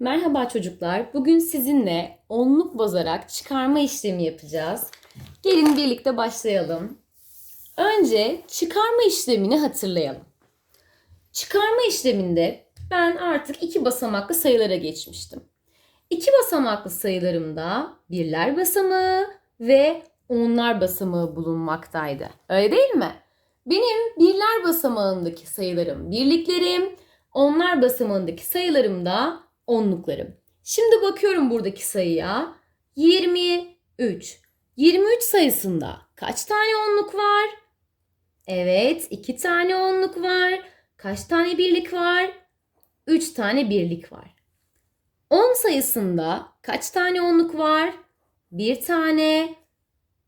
Merhaba çocuklar. Bugün sizinle onluk bozarak çıkarma işlemi yapacağız. Gelin birlikte başlayalım. Önce çıkarma işlemini hatırlayalım. Çıkarma işleminde ben artık iki basamaklı sayılara geçmiştim. İki basamaklı sayılarımda birler basamağı ve onlar basamağı bulunmaktaydı. Öyle değil mi? Benim birler basamağındaki sayılarım birliklerim, onlar basamağındaki sayılarım da onluklarım. Şimdi bakıyorum buradaki sayıya. 23. 23 sayısında kaç tane onluk var? Evet, iki tane onluk var. Kaç tane birlik var? 3 tane birlik var. 10 sayısında kaç tane onluk var? Bir tane,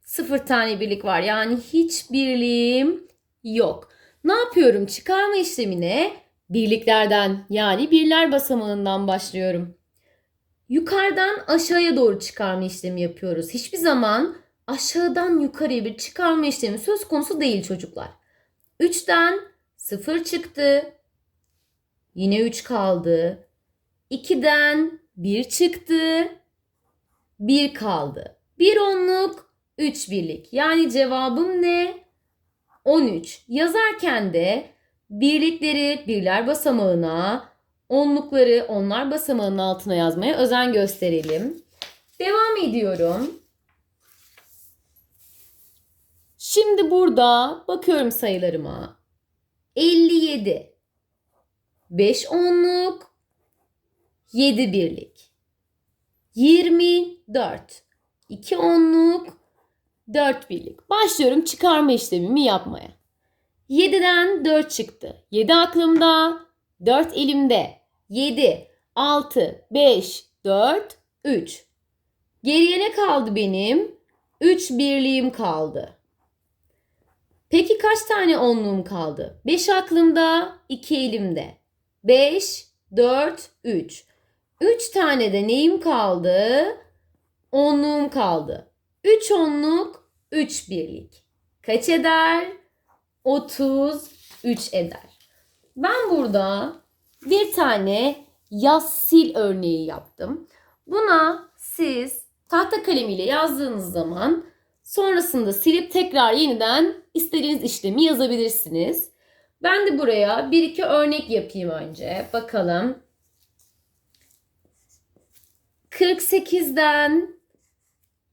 sıfır tane birlik var. Yani hiç birliğim yok. Ne yapıyorum? Çıkarma işlemine birliklerden yani birler basamağından başlıyorum. Yukarıdan aşağıya doğru çıkarma işlemi yapıyoruz. Hiçbir zaman aşağıdan yukarıya bir çıkarma işlemi söz konusu değil çocuklar. 3'ten 0 çıktı. Yine 3 kaldı. 2'den 1 çıktı. 1 kaldı. 1 onluk, 3 birlik. Yani cevabım ne? 13. Yazarken de birlikleri birler basamağına, onlukları onlar basamağının altına yazmaya özen gösterelim. Devam ediyorum. Şimdi burada bakıyorum sayılarıma. 57. 5 onluk, 7 birlik. 24. 2 onluk, 4 birlik. Başlıyorum çıkarma işlemimi yapmaya. 7'den 4 çıktı. 7 aklımda, 4 elimde. 7, 6, 5, 4, 3. Geriye ne kaldı benim? 3 birliğim kaldı. Peki kaç tane onluğum kaldı? 5 aklımda, 2 elimde. 5, 4, 3. 3 tane de neyim kaldı? Onluğum kaldı. 3 onluk, 3 birlik. Kaç eder? 33 eder. Ben burada bir tane yaz sil örneği yaptım. Buna siz tahta kalemiyle yazdığınız zaman sonrasında silip tekrar yeniden istediğiniz işlemi yazabilirsiniz. Ben de buraya bir iki örnek yapayım önce. Bakalım. 48'den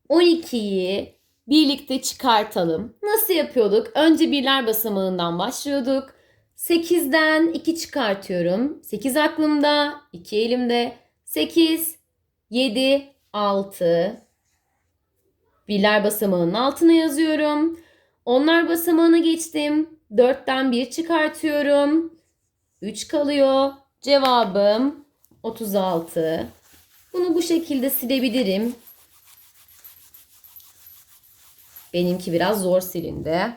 12'yi birlikte çıkartalım. Nasıl yapıyorduk? Önce birler basamağından başlıyorduk. 8'den 2 çıkartıyorum. 8 aklımda, 2 elimde. 8, 7, 6. Birler basamağının altına yazıyorum. Onlar basamağına geçtim. 4'ten 1 çıkartıyorum. 3 kalıyor. Cevabım 36. Bunu bu şekilde silebilirim. Benimki biraz zor silindi.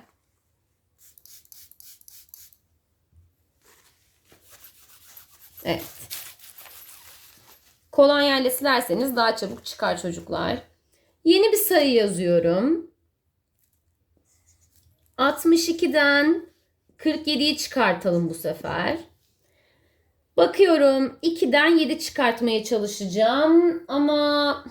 Evet. Kolonyayla silerseniz daha çabuk çıkar çocuklar. Yeni bir sayı yazıyorum. 62'den 47'yi çıkartalım bu sefer. Bakıyorum 2'den 7 çıkartmaya çalışacağım ama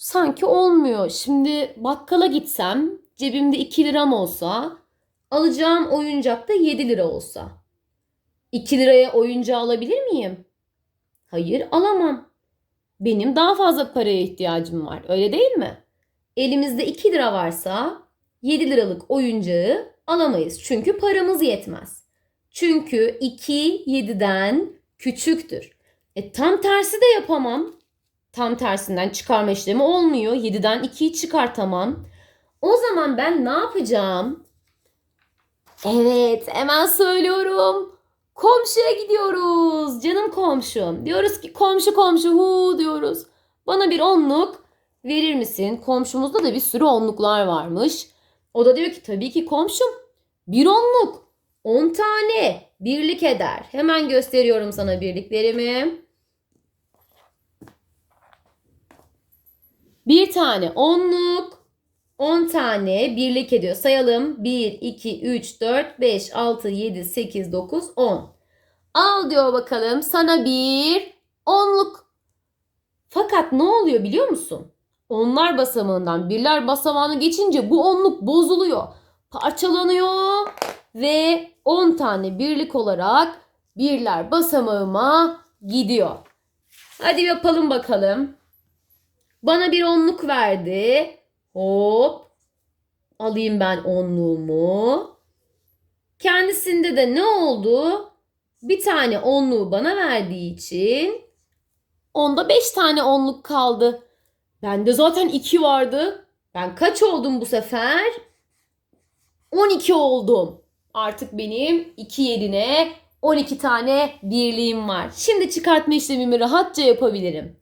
sanki olmuyor. Şimdi bakkala gitsem cebimde 2 liram olsa alacağım oyuncak da 7 lira olsa. 2 liraya oyuncağı alabilir miyim? Hayır alamam. Benim daha fazla paraya ihtiyacım var. Öyle değil mi? Elimizde 2 lira varsa 7 liralık oyuncağı alamayız. Çünkü paramız yetmez. Çünkü 2 7'den küçüktür. E tam tersi de yapamam. Tam tersinden çıkarma işlemi olmuyor. 7'den 2'yi çıkartamam. O zaman ben ne yapacağım? Evet, hemen söylüyorum. Komşuya gidiyoruz. Canım komşum. Diyoruz ki komşu komşu hu diyoruz. Bana bir onluk verir misin? Komşumuzda da bir sürü onluklar varmış. O da diyor ki tabii ki komşum. Bir onluk. 10 tane birlik eder. Hemen gösteriyorum sana birliklerimi. Bir tane onluk, 10 tane birlik ediyor. Sayalım. 1, 2, 3, 4, 5, 6, 7, 8, 9, 10. Al diyor bakalım sana bir onluk. Fakat ne oluyor biliyor musun? Onlar basamağından birler basamağını geçince bu onluk bozuluyor. Parçalanıyor ve 10 tane birlik olarak birler basamağıma gidiyor. Hadi yapalım bakalım. Bana bir onluk verdi. Hop. Alayım ben onluğumu. Kendisinde de ne oldu? Bir tane onluğu bana verdiği için onda 5 tane onluk kaldı. Bende zaten 2 vardı. Ben kaç oldum bu sefer? 12 oldum. Artık benim 2 yerine 12 tane birliğim var. Şimdi çıkartma işlemimi rahatça yapabilirim.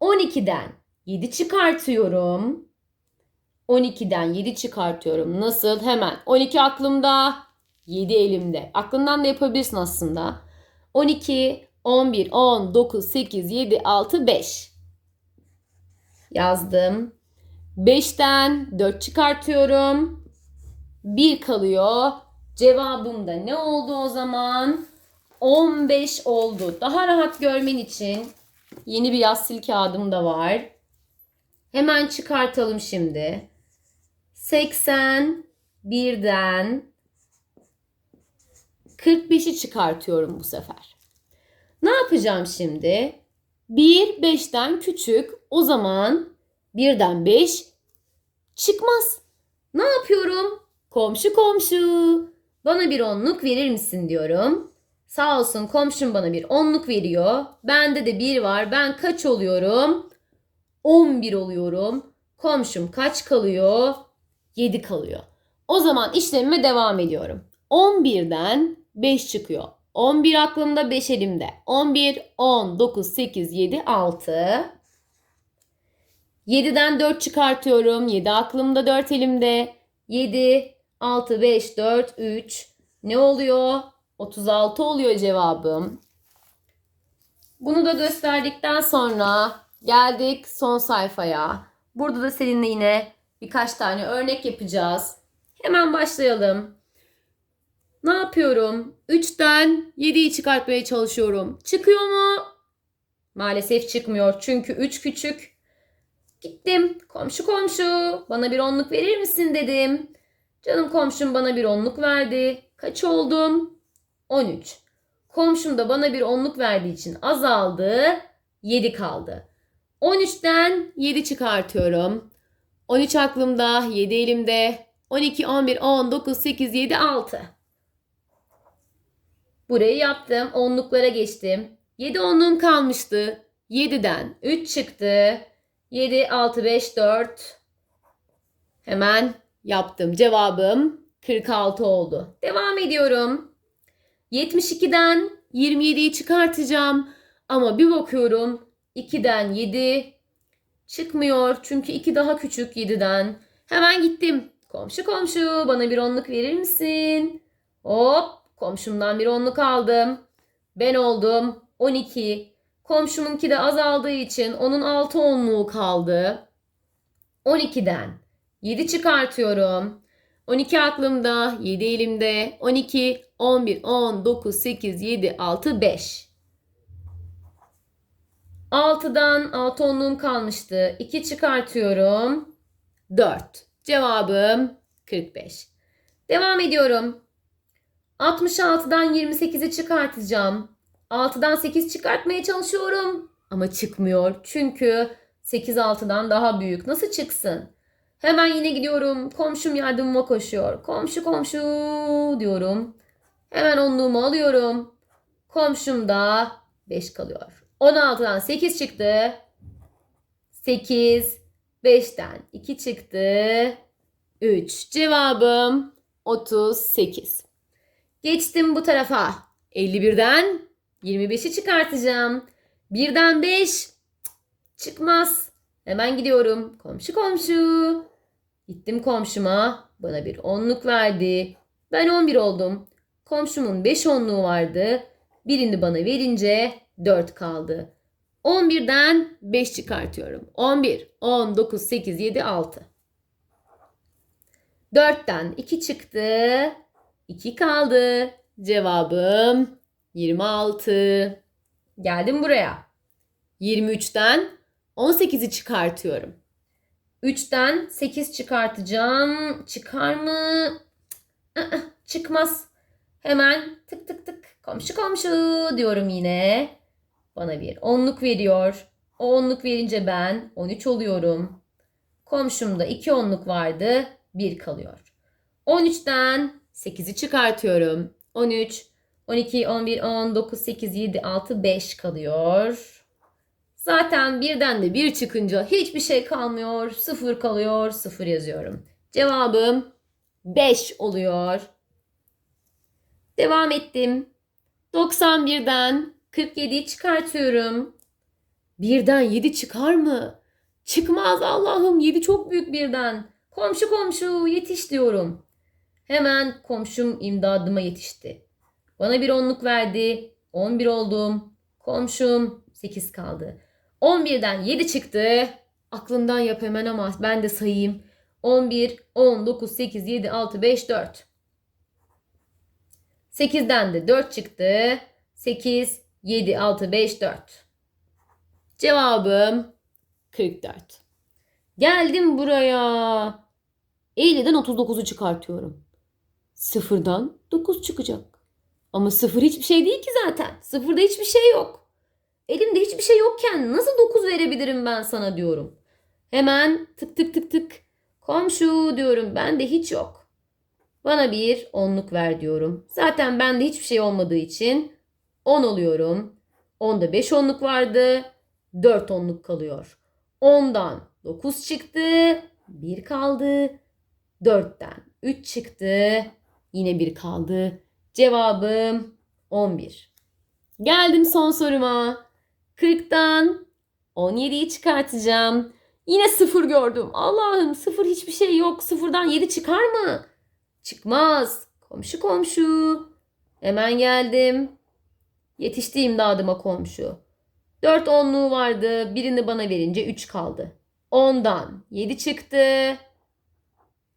12'den 7 çıkartıyorum. 12'den 7 çıkartıyorum. Nasıl? Hemen. 12 aklımda, 7 elimde. Aklından da yapabilirsin aslında. 12, 11, 10, 9, 8, 7, 6, 5. Yazdım. 5'ten 4 çıkartıyorum. 1 kalıyor. Cevabım da ne oldu o zaman? 15 oldu. Daha rahat görmen için yeni bir yaz sil kağıdım da var. Hemen çıkartalım şimdi. 81'den 45'i çıkartıyorum bu sefer. Ne yapacağım şimdi? 1 5'ten küçük. O zaman 1'den 5 çıkmaz. Ne yapıyorum? Komşu komşu. Bana bir onluk verir misin diyorum. Sağ olsun komşum bana bir onluk veriyor. Bende de bir var. Ben kaç oluyorum? 11 oluyorum. Komşum kaç kalıyor? 7 kalıyor. O zaman işlemime devam ediyorum. 11'den 5 çıkıyor. 11 aklımda 5 elimde. 11, 10, 9, 8, 7, 6. 7'den 4 çıkartıyorum. 7 aklımda 4 elimde. 7, 6, 5, 4, 3. Ne oluyor? 36 oluyor cevabım. Bunu da gösterdikten sonra geldik son sayfaya. Burada da seninle yine birkaç tane örnek yapacağız. Hemen başlayalım. Ne yapıyorum? 3'ten 7'yi çıkartmaya çalışıyorum. Çıkıyor mu? Maalesef çıkmıyor. Çünkü 3 küçük. Gittim. Komşu komşu bana bir onluk verir misin dedim. Canım komşum bana bir onluk verdi. Kaç oldum? 13. Komşum da bana bir onluk verdiği için azaldı. 7 kaldı. 13'ten 7 çıkartıyorum. 13 aklımda, 7 elimde. 12, 11, 10, 9, 8, 7, 6. Burayı yaptım. Onluklara geçtim. 7 onluğum kalmıştı. 7'den 3 çıktı. 7, 6, 5, 4. Hemen yaptım. Cevabım 46 oldu. Devam ediyorum. 72'den 27'yi çıkartacağım. Ama bir bakıyorum 2'den 7 çıkmıyor. Çünkü 2 daha küçük 7'den. Hemen gittim. Komşu komşu bana bir onluk verir misin? Hop komşumdan bir onluk aldım. Ben oldum 12. Komşumunki de azaldığı için onun 6 onluğu kaldı. 12'den 7 çıkartıyorum. 12 aklımda, 7 elimde. 12, 11, 10, 9, 8, 7, 6, 5. 6'dan 6 onluğum kalmıştı. 2 çıkartıyorum. 4. Cevabım 45. Devam ediyorum. 66'dan 28'i çıkartacağım. 6'dan 8 çıkartmaya çalışıyorum. Ama çıkmıyor. Çünkü 8 6'dan daha büyük. Nasıl çıksın? Hemen yine gidiyorum. Komşum yardımıma koşuyor. Komşu komşu diyorum. Hemen onluğumu alıyorum. Komşum da 5 kalıyor. 16'dan 8 çıktı. 8. 5'ten 2 çıktı. 3. Cevabım 38. Geçtim bu tarafa. 51'den 25'i çıkartacağım. 1'den 5 çıkmaz. Hemen gidiyorum. Komşu komşu. Gittim komşuma. Bana bir onluk verdi. Ben 11 oldum. Komşumun 5 onluğu vardı. Birini bana verince 4 kaldı. 11'den 5 çıkartıyorum. 11, 10, 9, 8, 7, 6. 4'ten 2 çıktı. 2 kaldı. Cevabım 26. Geldim buraya. 23'ten 18'i çıkartıyorum. 3'ten 8 çıkartacağım. Çıkar mı? Çıkmaz. Hemen tık tık tık komşu komşu diyorum yine. Bana bir onluk veriyor. O onluk verince ben 13 oluyorum. Komşumda 2 onluk vardı. 1 kalıyor. 13'ten 8'i çıkartıyorum. 13, 12, 11, 10, 9, 8, 7, 6, 5 kalıyor. Zaten birden de 1 çıkınca hiçbir şey kalmıyor. 0 kalıyor. 0 yazıyorum. Cevabım 5 oluyor. Devam ettim. 91'den 47'yi çıkartıyorum. Birden 7 çıkar mı? Çıkmaz Allah'ım 7 çok büyük birden. Komşu komşu yetiş diyorum. Hemen komşum imdadıma yetişti. Bana bir onluk verdi. 11 oldum. Komşum 8 kaldı. 11'den 7 çıktı. Aklından yap hemen ama ben de sayayım. 11, 10, 9, 8, 7, 6, 5, 4. 8'den de 4 çıktı. 8, 7, 6, 5, 4. Cevabım 44. Geldim buraya. 50'den 39'u çıkartıyorum. Sıfırdan 9 çıkacak. Ama sıfır hiçbir şey değil ki zaten. Sıfırda hiçbir şey yok. Elimde hiçbir şey yokken nasıl 9 verebilirim ben sana diyorum. Hemen tık tık tık tık. Komşu diyorum bende hiç yok. Bana bir onluk ver diyorum. Zaten bende hiçbir şey olmadığı için 10 oluyorum. 10'da 5 onluk vardı. 4 onluk kalıyor. 10'dan 9 çıktı. 1 kaldı. 4'ten 3 çıktı. Yine 1 kaldı. Cevabım 11. Geldim son soruma. 40'tan 17'yi çıkartacağım. Yine 0 gördüm. Allah'ım 0 hiçbir şey yok. 0'dan 7 çıkar mı? Çıkmaz. Komşu komşu. Hemen geldim. Yetişti imdadıma komşu. 4 onluğu vardı. Birini bana verince 3 kaldı. 10'dan 7 çıktı.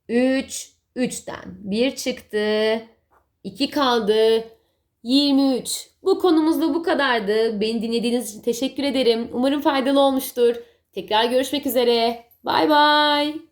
3. 3'ten 1 çıktı. 2 kaldı. 23. Bu konumuz da bu kadardı. Beni dinlediğiniz için teşekkür ederim. Umarım faydalı olmuştur. Tekrar görüşmek üzere. Bay bay.